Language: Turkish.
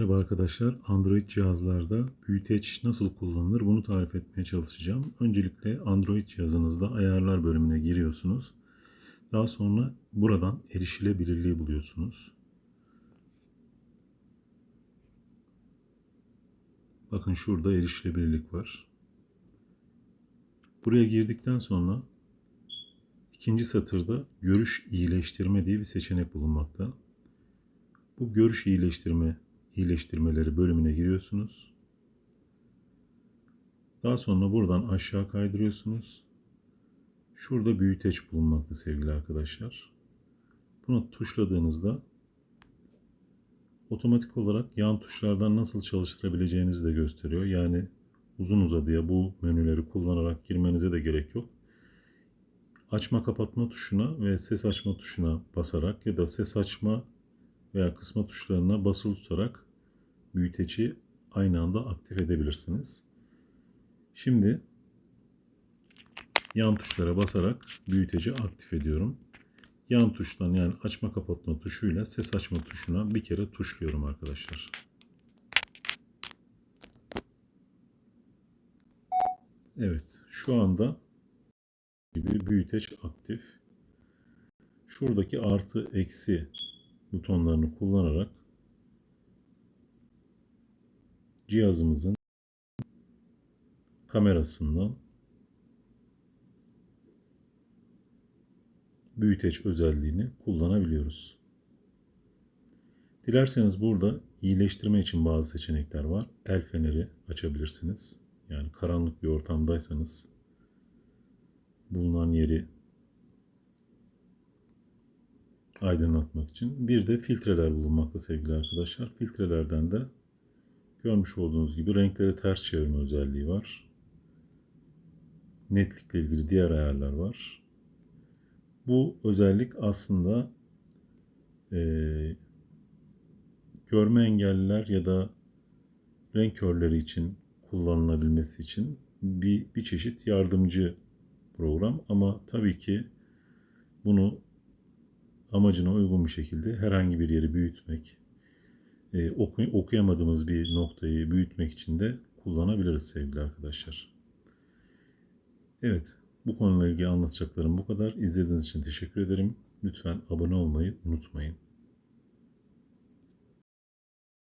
Merhaba arkadaşlar. Android cihazlarda büyüteç nasıl kullanılır bunu tarif etmeye çalışacağım. Öncelikle Android cihazınızda ayarlar bölümüne giriyorsunuz. Daha sonra buradan erişilebilirliği buluyorsunuz. Bakın şurada erişilebilirlik var. Buraya girdikten sonra ikinci satırda görüş iyileştirme diye bir seçenek bulunmakta. Bu görüş iyileştirme iyileştirmeleri bölümüne giriyorsunuz. Daha sonra buradan aşağı kaydırıyorsunuz. Şurada büyüteç bulunmakta sevgili arkadaşlar. Bunu tuşladığınızda otomatik olarak yan tuşlardan nasıl çalıştırabileceğinizi de gösteriyor. Yani uzun uzadıya bu menüleri kullanarak girmenize de gerek yok. Açma kapatma tuşuna ve ses açma tuşuna basarak ya da ses açma veya kısma tuşlarına basılı tutarak büyüteci aynı anda aktif edebilirsiniz. Şimdi yan tuşlara basarak büyüteci aktif ediyorum. Yan tuştan yani açma kapatma tuşuyla ses açma tuşuna bir kere tuşluyorum arkadaşlar. Evet şu anda gibi büyüteç aktif. Şuradaki artı eksi butonlarını kullanarak cihazımızın kamerasından büyüteç özelliğini kullanabiliyoruz. Dilerseniz burada iyileştirme için bazı seçenekler var. El feneri açabilirsiniz. Yani karanlık bir ortamdaysanız bulunan yeri aydınlatmak için. Bir de filtreler bulunmakta sevgili arkadaşlar. Filtrelerden de görmüş olduğunuz gibi renkleri ters çevirme özelliği var. Netlikle ilgili diğer ayarlar var. Bu özellik aslında e, görme engelliler ya da renk körleri için kullanılabilmesi için bir, bir çeşit yardımcı program ama tabii ki bunu amacına uygun bir şekilde herhangi bir yeri büyütmek, e, oku, okuyamadığımız bir noktayı büyütmek için de kullanabiliriz sevgili arkadaşlar. Evet, bu konuyla ilgili anlatacaklarım bu kadar. İzlediğiniz için teşekkür ederim. Lütfen abone olmayı unutmayın.